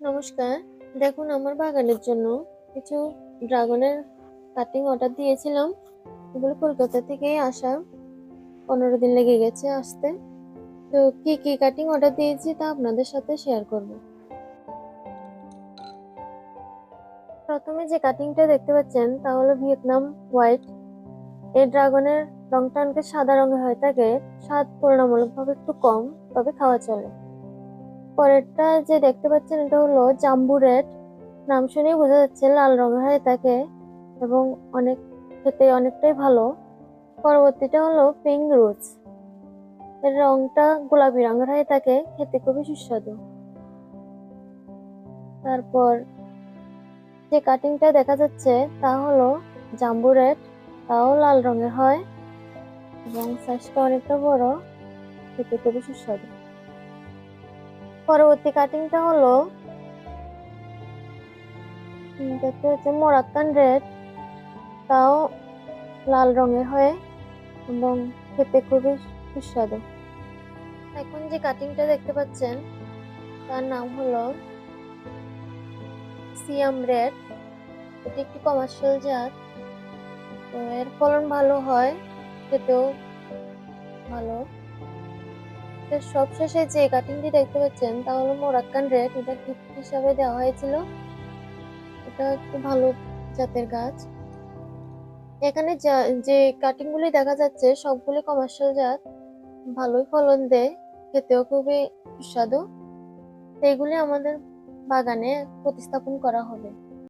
নমস্কার। দেখুন, আমার বাগানের জন্য কিছু ড্রাগনের কাটিং অর্ডার দিয়েছিলাম। এগুলো কলকাতা থেকেই আসা। পনেরো দিন লেগে গেছে আসতে। তো কি কি কাটিং অর্ডার দিয়েছি তা আপনাদের সাথে শেয়ার করব। প্রথমে যে কাটিংটা দেখতে পাচ্ছেন, তা হলো ভিয়েতনাম হোয়াইট। এই ড্রাগনের রংটা অনেকে সাদা রঙের হয়ে থাকে স্বাদ তুলনামূলকভাবে একটু কম, তবে খাওয়া চলে। পরেরটা যে দেখতে পাচ্ছেন, এটা হলো জাম্বু রেড নাম শুনেই বোঝা যাচ্ছে লাল রঙের হয়ে থাকে এবং অনেক খেতে অনেকটাই ভালো। পরবর্তীটা হলো পিঙ্ক রোজ। এর রংটা গোলাপি রঙের হয়ে থাকে খেতে খুবই সুস্বাদু। তারপর যে কাটিংটা দেখা যাচ্ছে, তা হলো জাম্বু রেড তাও লাল রঙের হয়, এবং সাইজটা অনেকটা বড়, খেতে খুবই সুস্বাদু। পরবর্তী কাটিংটা হলো দেখতে হচ্ছে মোরাক্কান রেড তাও লাল রঙের হয় এবং খেতে খুবই সুস্বাদু। এখন যে কাটিংটা দেখতে পাচ্ছেন, তার নাম হলো সিয়াম রেড এটি একটি কমার্শিয়াল জাত। এর ফলন ভালো হয়, খেতেও ভালো। এর সবশেষে যে কাটিংটি দেখতে পাচ্ছেন, তা হলো মোরাক্কান রেড। এটা গিফট হিসাবে দেওয়া হয়েছিল। এটা একটু ভালো জাতের গাছ। এখানে যা- কাটিংগুলি দেখা যাচ্ছে, সবগুলি কমার্শিয়াল জাত। ভালোই ফলন দেয়, খেতেও খুবই সুস্বাদু। তো এগুলি আমাদের বাগানে প্রতিস্থাপন করা হবে।